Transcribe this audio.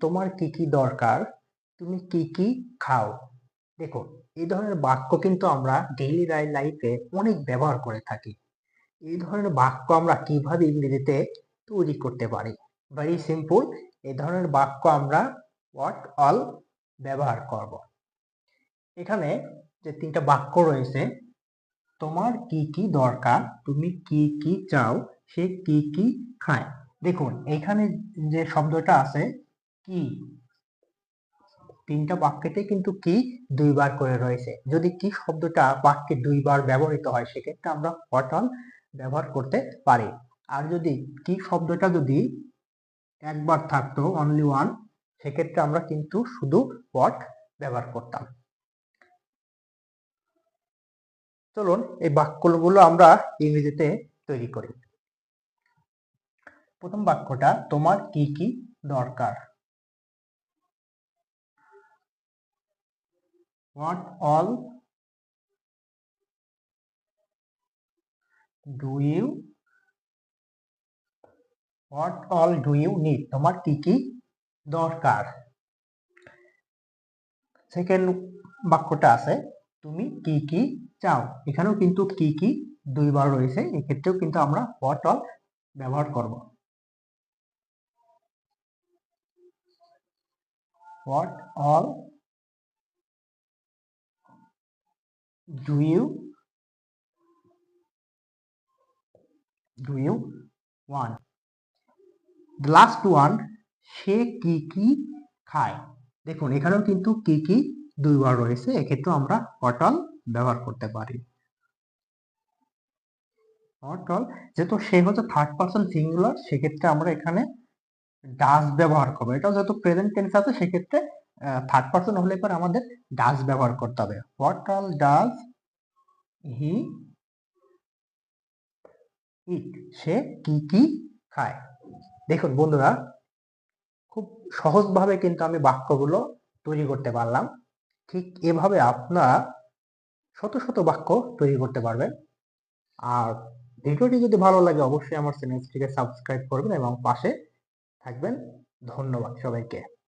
তোমার কি কি দরকার? তুমি কি কি খাও? দেখো, এই ধরনের বাক্য কিন্তু আমরা ডেইলি লাইফে অনেক ব্যবহার করে থাকি। এই ধরনের বাক্য আমরা কীভাবে ইংরেজিতে তৈরি করতে পারি? ভেরি সিম্পল এই ধরনের বাক্য আমরা হোয়াট অল ব্যবহার করব। এখানে যে তিনটা বাক্য রয়েছে, তোমার কি কি দরকার? তুমি কি কি চাও? সে কি কি খায়? দেখুন এখানে যে শব্দটা আছে কি? তিনটা বাক্যেতে কিন্তু কি দুইবার করে রয়েছে। যদি কি শব্দটা বাক্যে দুইবার ব্যবহৃত হয়, সেক্ষেত্রে আমরা অল ব্যবহার করতে পারি। আর যদি কি শব্দটা যদি একবার থাকতো অনলি ওয়ান সেক্ষেত্রে আমরা কিন্তু শুধু হোয়াট ব্যবহার করতাম। চলুন, এই বাক্যগুলো আমরা ইংরেজিতে তৈরি করি। প্রথম বাক্যটা, তোমার কি কি দরকার? What all do you, what all do you need? তোমার কি কি দরকার? সেকেন্ড বাক্যটা আছে, তুমি কি কি চাও? এখানেও কিন্তু কি কি দুইবার রয়েছে, এক্ষেত্রেও কিন্তু আমরা হোয়াট অল ব্যবহার করব। What all do you? Do you? Want the last one, সে কি কি খায়? দেখুন, এখানেও কিন্তু কি কি দুইবার রয়েছে এক্ষেত্রে আমরা অটল ব্যবহার করতে পারি। অটল, যেহেতু সে হচ্ছে থার্ড পার্সন সিঙ্গুলার সেক্ষেত্রে আমরা এখানে ডাস ব্যবহার করব। এটাও যেহেতু প্রেজেন্ট টেন্স আছে, সেক্ষেত্রে থার্ড পার্সন হলে পর আমাদের ডাস ব্যবহার করতে হবে। What all does he eat সে কি কি খায়? দেখুন বন্ধুরা, খুব সহজভাবে কিন্তু আমি বাক্যগুলো তৈরি করতে পারলাম। ঠিক এভাবে আপনারা শত শত বাক্য তৈরি করতে পারবেন। আর ভিডিওটি যদি ভালো লাগে, অবশ্যই আমার চ্যানেলটিকে সাবস্ক্রাইব করবেন এবং পাশে থাকবেন। ধন্যবাদ সবাইকে।